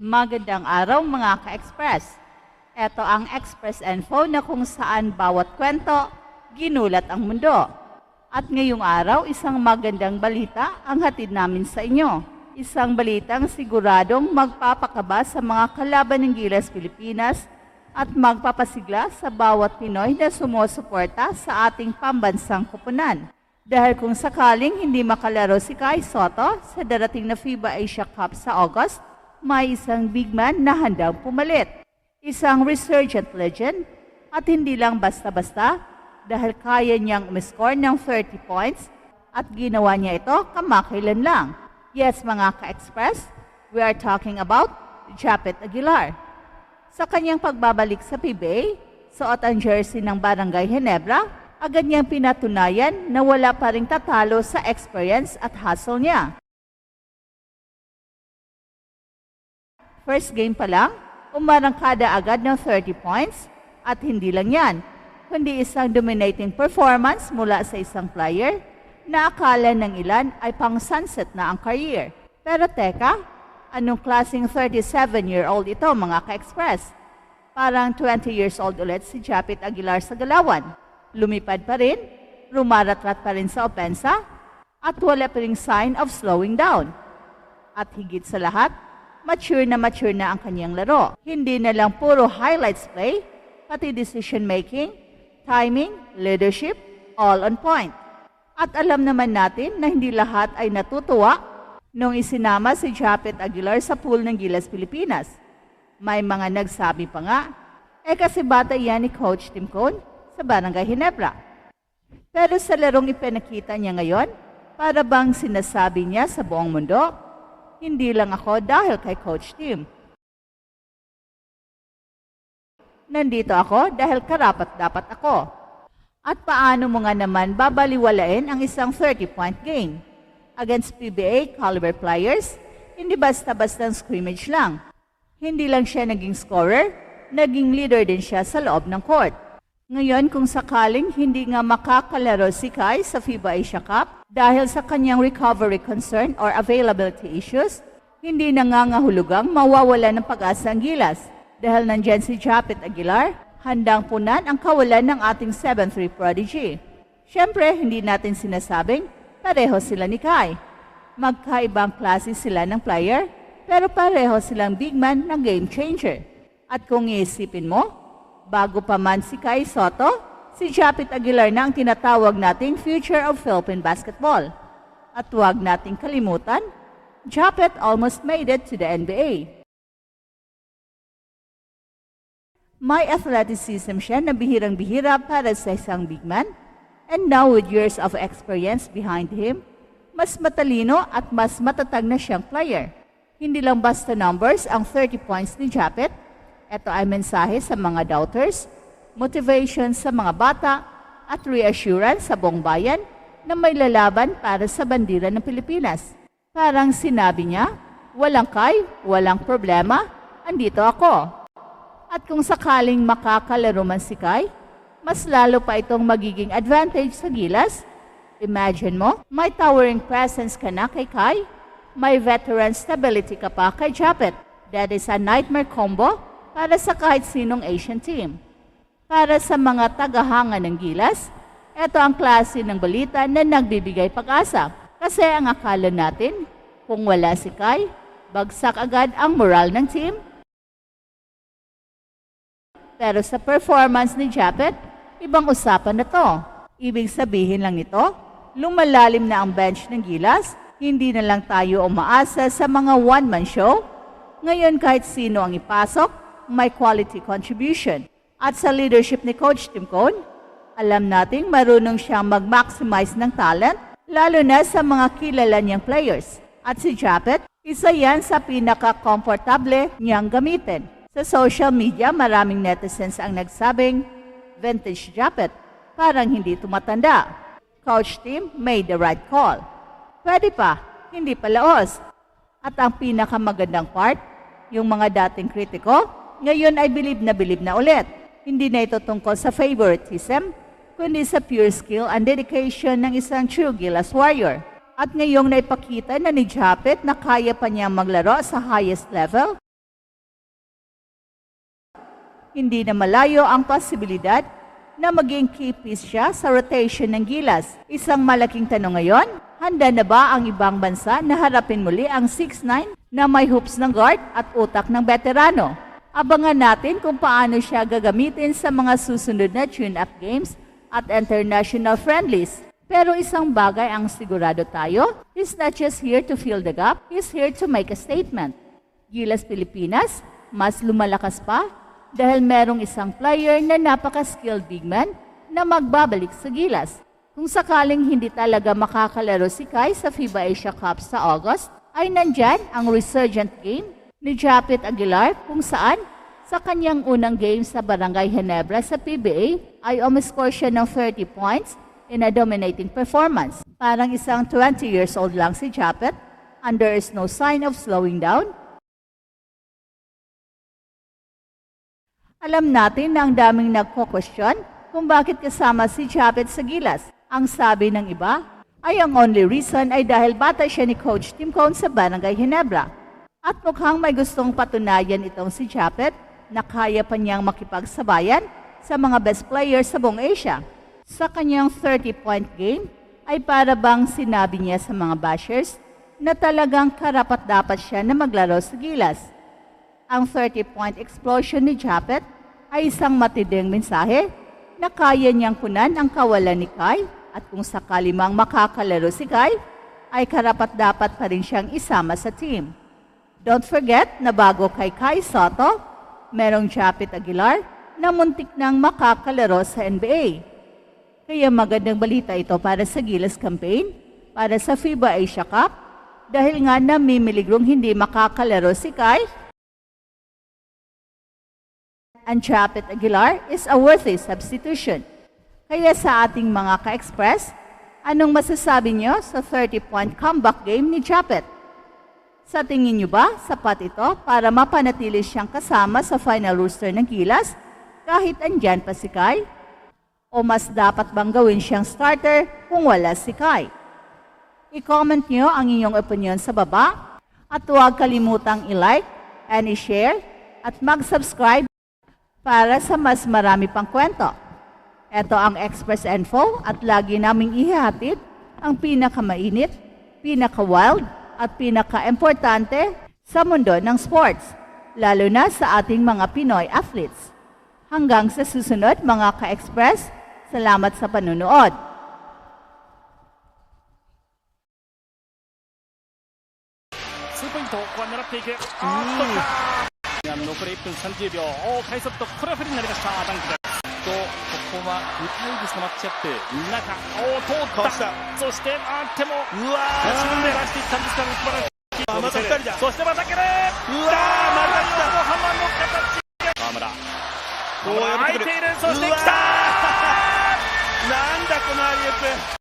Magandang araw mga ka-express. Ito ang Express Info na kung saan bawat kwento, ginulat ang mundo. At ngayong araw, isang magandang balita ang hatid namin sa inyo. Isang balitang siguradong magpapakaba sa mga kalaban ng Gilas Pilipinas at magpapasigla sa bawat Pinoy na sumusuporta sa ating pambansang kupunan. Dahil kung sakaling hindi makalaro si Kai Soto sa darating na FIBA Asia Cup sa August, may isang big man na handang pumalit. Isang resurgent legend at hindi lang basta-basta dahil kaya niyang umiscore ng 30 points at ginawa niya ito kamakailan lang. Yes mga ka-express, we are talking about Japet Aguilar. Sa kanyang pagbabalik sa PBA, suot ang jersey ng Barangay Ginebra, agad niyang pinatunayan na wala pa ring tatalo sa experience at hustle niya. First game pa lang, umarangkada agad ng 30 points at hindi lang yan, kundi isang dominating performance mula sa isang player na akala ng ilan ay pang sunset na ang career. Pero teka, anong klaseng 37-year-old ito mga ka-express? Parang 20 years old ulit si Japit Aguilar sa galawan. Lumipad pa rin, rumaratrat pa rin sa opensa, at wala pa ring sign of slowing down. At higit sa lahat, mature na mature na ang kanyang laro. Hindi na lang puro highlights play, pati decision making, timing, leadership, all on point. At alam naman natin na hindi lahat ay natutuwa nung isinama si Japet Aguilar sa pool ng Gilas Pilipinas. May mga nagsabi pa nga, eh kasi bata yan ni Coach Tim Cone sa Barangay Hinebra. Pero sa larong ipinakita niya ngayon, para bang sinasabi niya sa buong mundo, hindi lang ako dahil kay Coach Tim. Nandito ako dahil karapat dapat ako. At paano mo nga naman babaliwalain ang isang 30-point game? Against PBA caliber players, hindi basta-basta scrimmage lang. Hindi lang siya naging scorer, naging leader din siya sa loob ng court. Ngayon kung sakaling hindi nga makakalaro si Kai sa FIBA Asia Cup dahil sa kanyang recovery concern or availability issues, hindi nangangahulugang mawawala ng pag-asa ang gilas dahil nandyan si Japet Aguilar, handang punan ang kawalan ng ating 7-3 prodigy. Siyempre, hindi natin sinasabing pareho sila ni Kai. Magkaibang klase sila ng player, pero pareho silang big man na game changer. At kung iisipin mo, bago pa man si Kai Soto, si Japit Aguilar na ang tinatawag nating future of Philippine basketball. At huwag nating kalimutan, Japet almost made it to the NBA. May athleticism siya na bihirang-bihira para sa isang big man. And now with years of experience behind him, mas matalino at mas matatag na siyang player. Hindi lang basta numbers ang 30 points ni Japet. Ito ay mensahe sa mga doubters, motivation sa mga bata, at reassurance sa buong bayan na may lalaban para sa bandira ng Pilipinas. Parang sinabi niya, walang kay, walang problema, andito ako. At kung sakaling makakalaro man si Kai, mas lalo pa itong magiging advantage sa Gilas. Imagine mo, may towering presence ka na kay Kai, may veteran stability ka pa kay Japet. That is a nightmare combo para sa kahit sinong Asian team. Para sa mga tagahanga ng Gilas, ito ang klase ng balita na nagbibigay pag-asa. Kasi ang akala natin, kung wala si Kai, bagsak agad ang moral ng team pero sa performance ni Japet, ibang usapan na to. Ibig sabihin lang nito, lumalalim na ang bench ng Gilas, hindi na lang tayo umaasa sa mga one-man show. Ngayon kahit sino ang ipasok, may quality contribution. At sa leadership ni Coach Tim Cone, alam nating marunong siyang mag-maximize ng talent, lalo na sa mga kilala niyang players. At si Japet, isa yan sa pinaka-komportable niyang gamitin. Sa social media, maraming netizens ang nagsabing, vintage Japet, parang hindi tumatanda. Coach Tim made the right call. Pwede pa, hindi pa laos. At ang pinakamagandang part, yung mga dating kritiko, ngayon ay bilib na bilib na ulit. Hindi na ito tungkol sa favoritism, kundi sa pure skill and dedication ng isang true Gilas warrior. At ngayong naipakita na ni Japet na kaya pa niyang maglaro sa highest level, hindi na malayo ang posibilidad na maging key piece siya sa rotation ng Gilas. Isang malaking tanong ngayon, handa na ba ang ibang bansa na harapin muli ang 6'9 na may hoops ng guard at utak ng veterano? Abangan natin kung paano siya gagamitin sa mga susunod na tune-up games at international friendlies. Pero isang bagay ang sigurado tayo, he's not just here to fill the gap, he's here to make a statement. Gilas Pilipinas, mas lumalakas pa dahil merong isang player na napaka-skilled big man na magbabalik sa Gilas. Kung sakaling hindi talaga makakalaro si Kai sa FIBA Asia Cup sa August, ay nandyan ang resurgent game ni Japet Aguilar kung saan sa kanyang unang game sa Barangay Ginebra sa PBA ay umiscore siya ng 30 points in a dominating performance. Parang isang 20 years old lang si Japet and there is no sign of slowing down Alam natin na ang daming nagko-question kung bakit kasama si Japet sa Gilas. Ang sabi ng iba ay ang only reason ay dahil bata siya ni Coach Tim Cone sa Barangay Ginebra. At mukhang may gustong patunayan itong si Japet na kaya pa niyang makipagsabayan sa mga best players sa buong Asia. Sa kanyang 30-point game ay para bang sinabi niya sa mga bashers na talagang karapat-dapat siya na maglaro sa Gilas. Ang 30-point explosion ni Japet ay isang matinding mensahe na kaya niyang kunan ang kawalan ni Kai at kung sakali mang makakalaro si Kai, ay karapat-dapat pa rin siyang isama sa team. Don't forget na bago kay Kai Soto, merong Japet Aguilar na muntik nang makakalaro sa NBA. Kaya magandang balita ito para sa Gilas campaign, para sa FIBA Asia Cup, dahil nga namimiligrong hindi makakalaro si Kai and Chapet Aguilar is a worthy substitution. Kaya sa ating mga ka-express, anong masasabi niyo sa 30-point comeback game ni Chapet? Sa tingin niyo ba sapat ito para mapanatili siyang kasama sa final roster ng Gilas kahit andyan pa si Kai? O mas dapat bang gawin siyang starter kung wala si Kai? I-comment niyo ang inyong opinion sa baba at huwag kalimutang i-like and i-share at mag-subscribe para sa mas marami pang kwento. Ito ang Express Info at lagi naming ihahatid ang pinakamainit, pinaka-wild at pinaka-importante sa mundo ng sports, lalo na sa ating mga Pinoy athletes. Hanggang sa susunod mga ka-express, salamat sa panunood. 납득에 아, 높은 입분 30여. 오, 타이섭도 크라프린 내리가 사당 또 ここはウタイグスのマッチアップ。中おー通った。そしてあーってもうわ自分で出していったんですが素晴らしいあまた二人だ。そしてまた蹴るうわーまた来たのハマの形河村空いめている。そして来たなんだこのアリウープ